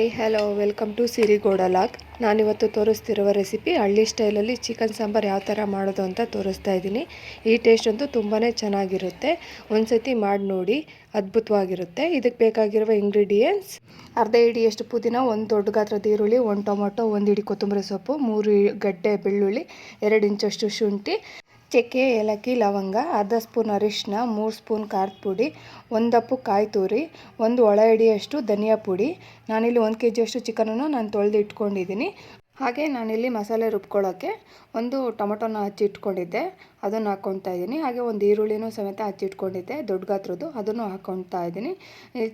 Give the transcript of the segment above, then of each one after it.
Hi, hello, welcome to Sirigoda vlog ನಾನಿವತ್ತು ತೋರಿಸ್ತಿರುವ recipe, ಹಳ್ಳಿ ಸ್ಟೈಲಲ್ಲಿ ಚಿಕನ್ ಸಾಂಬಾರು ಯಾವ ಥರ ಮಾಡೋದು ಅಂತ ತೋರಿಸ್ತಾ ಇದ್ದೀನಿ. ಈ ಟೇಸ್ಟ್ ಅಂತೂ ತುಂಬಾ ಚೆನ್ನಾಗಿರುತ್ತೆ. ಒಂದ್ಸತಿ ಮಾಡಿ ನೋಡಿ, ಅದ್ಭುತವಾಗಿರುತ್ತೆ. ಇದಕ್ಕೆ ಬೇಕಾಗಿರುವ ಇಂಗ್ರೀಡಿಯೆಂಟ್ಸ್, ಅರ್ಧ ಹಿಡಿಯಷ್ಟು ಪುದೀನ, ಒಂದು ದೊಡ್ಡ ಗಾತ್ರದ ಈರುಳ್ಳಿ, ಒಂದು ಟೊಮೊಟೊ, ಒಂದು ಹಿಡಿ ಕೊತ್ತಂಬರಿ ಸೊಪ್ಪು, ಮೂರು ಗಡ್ಡೆ ಬೆಳ್ಳುಳ್ಳಿ, ಎರಡು ಇಂಚಷ್ಟು ಶುಂಠಿ ಚಕ್ಕೆ, ಏಲಕ್ಕಿ, ಲವಂಗ, ಅರ್ಧ ಸ್ಪೂನ್ ಅರಿಶಿನ ಮೂರು ಸ್ಪೂನ್ ಖಾರದ ಪುಡಿ, ಒಂದು ಕಾಯಿ ತುರಿ, ಒಂದು ಒಳ ಹಿಡಿಯಷ್ಟು ಧನಿಯಾ ಪುಡಿ. ನಾನಿಲ್ಲಿ ಒಂದು ಕೆ ಜಿಯಷ್ಟು ಚಿಕನನ್ನು ನಾನು ತೊಳೆದು ಇಟ್ಕೊಂಡಿದ್ದೀನಿ. ಹಾಗೆ ನಾನಿಲ್ಲಿ ಮಸಾಲೆ ರುಬ್ಕೊಳ್ಳೋಕ್ಕೆ ಒಂದು ಟೊಮೊಟೊನ ಹಚ್ಚಿಟ್ಕೊಂಡಿದ್ದೆ ಅದನ್ನು ಹಾಕ್ಕೊತಾ ಇದ್ದೀನಿ. ಹಾಗೆ ಒಂದು ಈರುಳ್ಳಿನೂ ಸಮೇತ ಹಚ್ಚಿಟ್ಕೊಂಡಿದ್ದೆ ದೊಡ್ಡ ಗಾತ್ರದ್ದು. ಅದನ್ನು ಹಾಕ್ಕೊತಾ ಇದ್ದೀನಿ.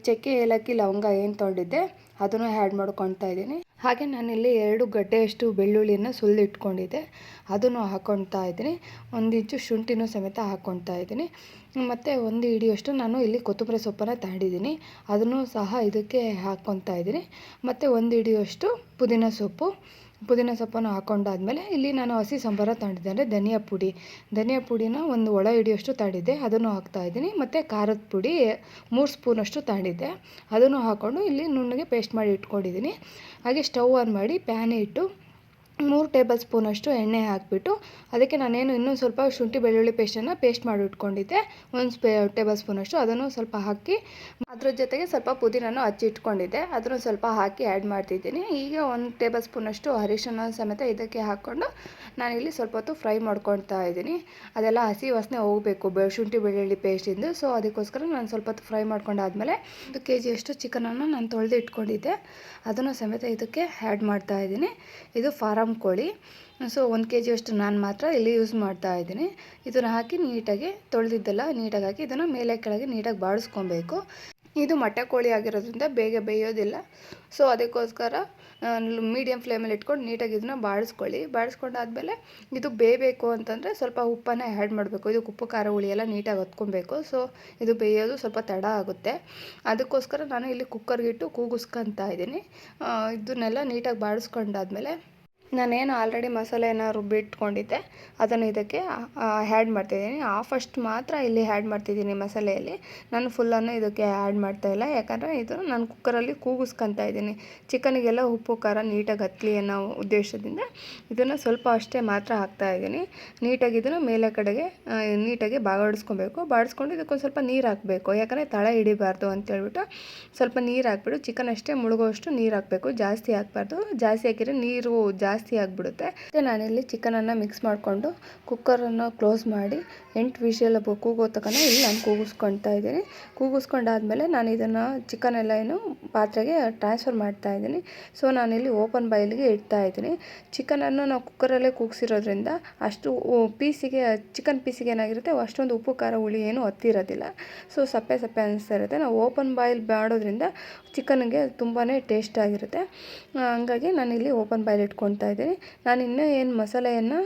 ಚಕ್ಕೆ, ಏಲಕ್ಕಿ, ಲವಂಗ ಏನು ತೊಗೊಂಡಿದ್ದೆ ಅದನ್ನು ಆ್ಯಡ್ ಮಾಡ್ಕೊತಾ ಇದ್ದೀನಿ. ಹಾಗೆ ನಾನಿಲ್ಲಿ ಎರಡು ಗಡ್ಡೆಯಷ್ಟು ಬೆಳ್ಳುಳ್ಳಿಯನ್ನು ಸುಲಿದಿಟ್ಕೊಂಡಿದ್ದೆ. ಅದನ್ನು ಹಾಕ್ಕೊಳ್ತಾ ಇದ್ದೀನಿ. ಒಂದು ಇಂಚು ಶುಂಠಿನೂ ಸಮೇತ ಹಾಕ್ಕೊಳ್ತಾ ಇದ್ದೀನಿ. ಮತ್ತು ಒಂದು ಹಿಡಿಯಷ್ಟು ನಾನು ಇಲ್ಲಿ ಕೊತ್ತಂಬರಿ ಸೊಪ್ಪನ್ನು ತಾಂಡಿದ್ದೀನಿ ಅದನ್ನು ಸಹ ಇದಕ್ಕೆ ಹಾಕ್ಕೊತಾ ಇದ್ದೀನಿ. ಮತ್ತು ಒಂದು ಹಿಡಿಯಷ್ಟು ಪುದೀನ ಸೊಪ್ಪು. ಪುದೀನ ಸೊಪ್ಪನ್ನು ಹಾಕೊಂಡಾದ್ಮೇಲೆ ಇಲ್ಲಿ ನಾನು ಹಸಿ ಸಾಂಬಾರ ತಗೊಂಡಿದ್ದೆ ಅಂದರೆ ಧನಿಯಾ ಪುಡಿ. ಧನಿಯಾ ಪುಡಿನ ಒಂದು ಒಳ ಹಿಡಿಯೋಷ್ಟು ತಗೊಂಡಿದ್ದೆ ಅದನ್ನು ಹಾಕ್ತಾಯಿದ್ದೀನಿ ಮತ್ತು ಖಾರದ ಪುಡಿ ಮೂರು ಸ್ಪೂನಷ್ಟು ತಗೊಂಡಿದ್ದೆ ಅದನ್ನು ಹಾಕ್ಕೊಂಡು ಇಲ್ಲಿ ನುಣ್ಣಗೆ ಪೇಸ್ಟ್ ಮಾಡಿ ಇಟ್ಕೊಂಡಿದ್ದೀನಿ. ಹಾಗೆ ಸ್ಟವ್ ಆನ್ ಮಾಡಿ ಪ್ಯಾನ್ ಇಟ್ಟು ಮೂರು ಟೇಬಲ್ ಸ್ಪೂನಷ್ಟು ಎಣ್ಣೆ ಹಾಕಿಬಿಟ್ಟು ಅದಕ್ಕೆ ನಾನೇನು ಇನ್ನೂ ಸ್ವಲ್ಪ ಶುಂಠಿ ಬೆಳ್ಳುಳ್ಳಿ ಪೇಸ್ಟನ್ನು ಪೇಸ್ಟ್ ಮಾಡಿ ಇಟ್ಕೊಂಡಿದ್ದೆ. ಒಂದು ಸ್ಪೇ ಟೇಬಲ್ ಸ್ಪೂನಷ್ಟು ಅದನ್ನು ಸ್ವಲ್ಪ ಹಾಕಿ ಅದ್ರ ಜೊತೆಗೆ ಸ್ವಲ್ಪ ಪುದೀನೂ ಹಚ್ಚಿಟ್ಕೊಂಡಿದ್ದೆ ಅದನ್ನು ಸ್ವಲ್ಪ ಹಾಕಿ ಆ್ಯಡ್ ಮಾಡ್ತಿದ್ದೀನಿ. ಈಗ ಒಂದು ಟೇಬಲ್ ಸ್ಪೂನಷ್ಟು ಅರಿಶಿನ ಸಮೇತ ಇದಕ್ಕೆ ಹಾಕ್ಕೊಂಡು ನಾನಿಲ್ಲಿ ಸ್ವಲ್ಪ ಹೊತ್ತು ಫ್ರೈ ಮಾಡ್ಕೊಳ್ತಾ ಇದ್ದೀನಿ. ಅದೆಲ್ಲ ಹಸಿ ವಾಸನೆ ಹೋಗಬೇಕು ಬೆ ಶುಂಠಿ ಬೆಳ್ಳುಳ್ಳಿ ಪೇಸ್ಟಿಂದು. ಸೊ, ಅದಕ್ಕೋಸ್ಕರ ನಾನು ಸ್ವಲ್ಪ ಹೊತ್ತು ಫ್ರೈ ಮಾಡ್ಕೊಂಡಾದ್ಮೇಲೆ ಒಂದು ಕೆ ಜಿಯಷ್ಟು ಚಿಕನನ್ನು ನಾನು ತೊಳೆದು ಇಟ್ಕೊಂಡಿದ್ದೆ ಅದನ್ನು ಸಮೇತ ಇದಕ್ಕೆ ಆ್ಯಡ್ ಮಾಡ್ತಾ ಇದ್ದೀನಿ. ಇದು ಫಾರಮ್ ಫಾರಮ್ ಕೋಳಿ. ಸೊ, ಒಂದು ಕೆ ಜಿಯಷ್ಟು ನಾನು ಮಾತ್ರ ಇಲ್ಲಿ ಯೂಸ್ ಮಾಡ್ತಾ ಇದ್ದೀನಿ. ಇದನ್ನು ಹಾಕಿ ನೀಟಾಗಿ ತೊಳೆದಿದ್ದೆಲ್ಲ ನೀಟಾಗಿ ಹಾಕಿ ಇದನ್ನು ಮೇಲೆ ಕೆಳಗೆ ನೀಟಾಗಿ ಬಾಡಿಸ್ಕೊಬೇಕು. ಇದು ಮೊಟ್ಟೆ ಕೋಳಿ ಆಗಿರೋದ್ರಿಂದ ಬೇಗ ಬೇಯೋದಿಲ್ಲ. ಸೊ, ಅದಕ್ಕೋಸ್ಕರ ಮೀಡಿಯಮ್ ಫ್ಲೇಮಲ್ಲಿ ಇಟ್ಕೊಂಡು ನೀಟಾಗಿ ಇದನ್ನ ಬಾಡಿಸ್ಕೊಳ್ಳಿ. ಬಾಡಿಸ್ಕೊಂಡಾದ್ಮೇಲೆ ಇದು ಬೇಯಬೇಕು ಅಂತಂದರೆ ಸ್ವಲ್ಪ ಉಪ್ಪನ್ನು ಆ್ಯಡ್ ಮಾಡಬೇಕು. ಇದಕ್ಕೆ ಉಪ್ಪು, ಖಾರ, ಹುಳಿ ಎಲ್ಲ ನೀಟಾಗಿ ಹೊತ್ಕೊಬೇಕು ಸೊ, ಇದು ಬೇಯೋದು ಸ್ವಲ್ಪ ತಡ ಆಗುತ್ತೆ. ಅದಕ್ಕೋಸ್ಕರ ನಾನು ಇಲ್ಲಿ ಕುಕ್ಕರ್ಗಿಟ್ಟು ಕೂಗಿಸ್ಕೊತಾ ಇದ್ದೀನಿ. ಇದನ್ನೆಲ್ಲ ನೀಟಾಗಿ ಬಾಡಿಸ್ಕೊಂಡಾದ್ಮೇಲೆ ನಾನೇನು ಆಲ್ರೆಡಿ ಮಸಾಲೆಯನ್ನು ರುಬ್ಬಿಟ್ಕೊಂಡಿದ್ದೆ ಅದನ್ನು ಇದಕ್ಕೆ ಹ್ಯಾಡ್ ಮಾಡ್ತಿದ್ದೀನಿ. ಫಸ್ಟ್ ಮಾತ್ರ ಇಲ್ಲಿ ಹ್ಯಾಡ್ ಮಾಡ್ತಿದ್ದೀನಿ ಮಸಾಲೆಯಲ್ಲಿ. ನಾನು ಫುಲ್ಲನ್ನು ಇದಕ್ಕೆ ಆ್ಯಡ್ ಮಾಡ್ತಾಯಿಲ್ಲ ಯಾಕಂದರೆ ಇದು ನಾನು ಕುಕ್ಕರಲ್ಲಿ ಕೂಗಿಸ್ಕೊತಾ ಇದ್ದೀನಿ. ಚಿಕನಿಗೆಲ್ಲ ಉಪ್ಪು, ಖಾರ, ನೀಟಾಗಿ ಹತ್ತಲಿ ಅನ್ನೋ ಉದ್ದೇಶದಿಂದ ಇದನ್ನು ಸ್ವಲ್ಪ ಅಷ್ಟೇ ಮಾತ್ರ ಹಾಕ್ತಾ ಇದ್ದೀನಿ. ನೀಟಾಗಿ ಇದನ್ನು ಮೇಲೆ ಕಡೆಗೆ ನೀಟಾಗಿ ಬಾಡಿಸ್ಕೊಬೇಕು ಬಾಡಿಸ್ಕೊಂಡು ಇದಕ್ಕೊಂದು ಸ್ವಲ್ಪ ನೀರು ಹಾಕಬೇಕು. ಯಾಕಂದರೆ ತಳ ಹಿಡಿಬಾರ್ದು ಅಂತೇಳ್ಬಿಟ್ಟು ಸ್ವಲ್ಪ ನೀರು ಹಾಕ್ಬಿಟ್ಟು ಚಿಕನ್ ಅಷ್ಟೇ ಮುಳುಗೋಷ್ಟು ನೀರು ಹಾಕಬೇಕು. ಜಾಸ್ತಿ ಹಾಕ್ಬಾರ್ದು. ಜಾಸ್ತಿ ಹಾಕಿದರೆ ನೀರು ಜಾಸ್ತಿ ಜಾಸ್ತಿ ಆಗಿಬಿಡುತ್ತೆ. ಮತ್ತು ನಾನಿಲ್ಲಿ ಚಿಕನನ್ನು ಮಿಕ್ಸ್ ಮಾಡಿಕೊಂಡು ಕುಕ್ಕರನ್ನು ಕ್ಲೋಸ್ ಮಾಡಿ ಎಂಟು ವಿಷಲ್ ಕೂಗೋ ತಕನ ಇಲ್ಲಿ ನಾನು ಕೂಗಿಸ್ಕೊಳ್ತಾ ಇದ್ದೀನಿ. ಕೂಗಿಸ್ಕೊಂಡಾದ್ಮೇಲೆ ನಾನು ಇದನ್ನು ಚಿಕನ್ ಎಲ್ಲ ಏನು ಪಾತ್ರೆಗೆ ಟ್ರಾನ್ಸ್ಫರ್ ಮಾಡ್ತಾ ಇದ್ದೀನಿ. ಸೊ ನಾನಿಲ್ಲಿ ಓಪನ್ ಬಾಯ್ಲಿಗೆ ಇಡ್ತಾ ಇದ್ದೀನಿ. ಚಿಕನನ್ನು ನಾವು ಕುಕ್ಕರಲ್ಲೇ ಕೂಗಿಸಿರೋದ್ರಿಂದ ಅಷ್ಟು ಪೀಸಿಗೆ ಚಿಕನ್ ಪೀಸಿಗೆ ಏನಾಗಿರುತ್ತೆ, ಅಷ್ಟೊಂದು ಉಪ್ಪು, ಖಾರ, ಹುಳಿ ಏನು ಹತ್ತಿರೋದಿಲ್ಲ. ಸೊ ಸಪ್ಪೆ ಸಪ್ಪೆ ಅನಿಸ್ತಾ ನಾವು ಓಪನ್ ಬಾಯ್ಲ್ ಮಾಡೋದ್ರಿಂದ ಚಿಕನ್ಗೆ ತುಂಬಾ ಟೇಸ್ಟ್ ಆಗಿರುತ್ತೆ. ಹಂಗಾಗಿ ನಾನಿಲ್ಲಿ ಓಪನ್ ಬಾಯ್ಲ್ ಇಟ್ಕೊಳ್ತಾ ಇದ್ದೀನಿ. ನಾನು ಇನ್ನೂ ಏನು ಮಸಾಲೆಯನ್ನು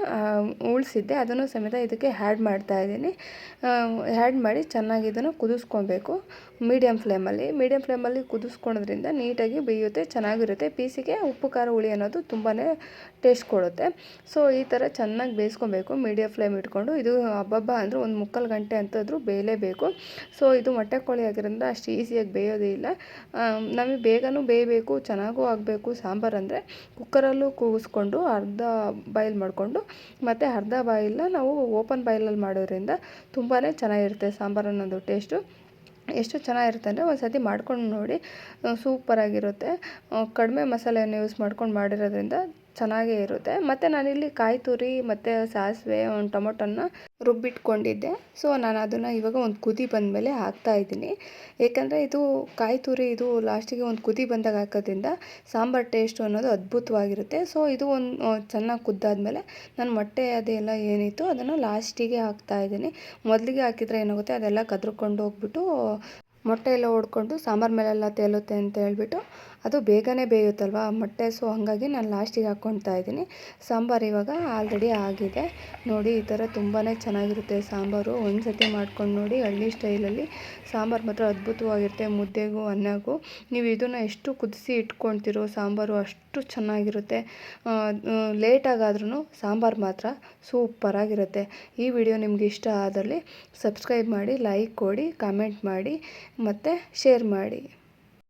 ಉಳಿಸಿದ್ದೆ. ಅದನ್ನು ಸಮೇತ ಇದಕ್ಕೆ ಹ್ಯಾಡ್ ಮಾಡ್ತಾ ಇದ್ದೀನಿ. ಹ್ಯಾಡ್ ಮಾಡಿ ಚೆನ್ನಾಗಿ ಇದನ್ನು ಕುದಿಸ್ಕೊಬೇಕು. ಮೀಡಿಯಮ್ ಫ್ಲೇಮಲ್ಲಿ ಮೀಡಿಯಮ್ ಫ್ಲೇಮಲ್ಲಿ ಕುದಿಸ್ಕೊಳೋದ್ರಿಂದ ನೀಟಾಗಿ ಬೇಯುತ್ತೆ, ಚೆನ್ನಾಗಿರುತ್ತೆ. ಪೀಸಿಗೆ ಉಪ್ಪು, ಖಾರ, ಹುಳಿ ಅನ್ನೋದು ತುಂಬಾ ಟೇಸ್ಟ್ ಕೊಡುತ್ತೆ. ಸೊ ಈ ಥರ ಚೆನ್ನಾಗಿ ಬೇಯಿಸ್ಕೊಬೇಕು. ಮೀಡಿಯಮ್ ಫ್ಲೇಮ್ ಇಟ್ಕೊಂಡು ಇದು ಹಬ್ಬಬ್ಬ ಅಂದರೆ ಒಂದು ಮುಕ್ಕಾಲು ಗಂಟೆ ಅಂತಾದರೂ ಬೇಯಲೇಬೇಕು. ಸೊ ಇದು ಮೊಟ್ಟೆ ಕೋಳಿ ಆಗಿರೋದ್ರಿಂದ ಅಷ್ಟು ಈಸಿಯಾಗಿ ಬೇಯೋದೇ ಇಲ್ಲ. ನಮಗೆ ಬೇಗನೂ ಬೇಯಬೇಕು, ಚೆನ್ನಾಗೂ ಆಗಬೇಕು ಸಾಂಬಾರು ಅಂದರೆ. ಕುಕ್ಕರಲ್ಲೂ ಕೂಗಿಸ್ಕೊಂಡು ಅರ್ಧ ಬಾಯ್ಲ್ ಮಾಡಿಕೊಂಡು ಮತ್ತು ಅರ್ಧ ಬಾಯಿಲ್ನ ನಾವು ಓಪನ್ ಬಾಯ್ಲಲ್ಲಿ ಮಾಡೋದ್ರಿಂದ ತುಂಬಾ ಚೆನ್ನಾಗಿರುತ್ತೆ ಸಾಂಬಾರು ಅನ್ನೋದು ಟೇಸ್ಟು. ಎಷ್ಟು ಚೆನ್ನಾಗಿರುತ್ತೆ ಅಂದರೆ ಒಂದು ಸರ್ತಿ ಮಾಡ್ಕೊಂಡು ನೋಡಿ, ಸೂಪರಾಗಿರುತ್ತೆ. ಕಡಿಮೆ ಮಸಾಲೆಯನ್ನು ಯೂಸ್ ಮಾಡ್ಕೊಂಡು ಮಾಡಿರೋದ್ರಿಂದ ಚೆನ್ನಾಗೇ ಇರುತ್ತೆ. ಮತ್ತು ನಾನಿಲ್ಲಿ ಕಾಯಿ ತುರಿ, ಮತ್ತು ಸಾಸಿವೆ, ಒಂದು ಟೊಮೊಟೊನ ರುಬ್ಬಿಟ್ಕೊಂಡಿದ್ದೆ. ಸೊ, ನಾನು ಅದನ್ನು ಇವಾಗ ಒಂದು ಕುದಿ ಬಂದಮೇಲೆ ಹಾಕ್ತಾಯಿದ್ದೀನಿ ಏಕೆಂದರೆ ಇದು ಕಾಯಿ ತುರಿ, ಇದು ಲಾಸ್ಟಿಗೆ ಒಂದು ಕುದಿ ಬಂದಾಗ ಹಾಕೋದ್ರಿಂದ ಸಾಂಬಾರು ಟೇಸ್ಟು ಅನ್ನೋದು ಅದ್ಭುತವಾಗಿರುತ್ತೆ. ಸೊ, ಇದು ಒಂದು ಚೆನ್ನಾಗಿ ಕುದ್ದಾದಮೇಲೆ ನಾನು ಮೊಟ್ಟೆ ಅದೆಲ್ಲ ಏನಿತ್ತು ಅದನ್ನು ಲಾಸ್ಟಿಗೆ ಹಾಕ್ತಾಯಿದ್ದೀನಿ ಮೊದಲಿಗೆ ಹಾಕಿದರೆ ಏನಾಗುತ್ತೆ, ಅದೆಲ್ಲ ಕದ್ರುಕೊಂಡು ಹೋಗ್ಬಿಟ್ಟು ಮೊಟ್ಟೆ ಎಲ್ಲ ಓಡ್ಕೊಂಡು ಸಾಂಬಾರು ಮೇಲೆಲ್ಲ ತೇಲುತ್ತೆ ಅಂತ ಹೇಳ್ಬಿಟ್ಟು ಅದು ಬೇಗನೆ ಬೇಯುತ್ತಲ್ವ? ಮೊಟ್ಟೆ ಸೊ ಹಾಗಾಗಿ ನಾನು ಲಾಸ್ಟಿಗೆ ಹಾಕ್ಕೊಳ್ತಾ ಇದ್ದೀನಿ. ಸಾಂಬಾರು ಇವಾಗ ಆಲ್ರೆಡಿ ಆಗಿದೆ. ನೋಡಿ, ಈ ಥರ ತುಂಬಾ ಚೆನ್ನಾಗಿರುತ್ತೆ ಸಾಂಬಾರು. ಒಂದು ಸತಿ ಮಾಡ್ಕೊಂಡು ನೋಡಿ, ಹಳ್ಳಿ ಸ್ಟೈಲಲ್ಲಿ ಸಾಂಬಾರು ಮಾತ್ರ ಅದ್ಭುತವಾಗಿರುತ್ತೆ. ಮುದ್ದೆಗೂ, ಅನ್ನಗೂ. ನೀವು ಇದನ್ನು ಎಷ್ಟು ಕುದಿಸಿ ಇಟ್ಕೊಳ್ತಿರೋ ಸಾಂಬಾರು ಅಷ್ಟು ಚೆನ್ನಾಗಿರುತ್ತೆ. ಲೇಟಾಗಾದ್ರೂ ಸಾಂಬಾರು ಮಾತ್ರ ಸೂಪರಾಗಿರುತ್ತೆ ಈ ವಿಡಿಯೋ ನಿಮ್ಗೆ ಇಷ್ಟ ಆದಲ್ಲಿ ಸಬ್ಸ್ಕ್ರೈಬ್ ಮಾಡಿ ಲೈಕ್ ಕೊಡಿ ಕಮೆಂಟ್ ಮಾಡಿ, ಮತ್ತು ಶೇರ್ ಮಾಡಿ.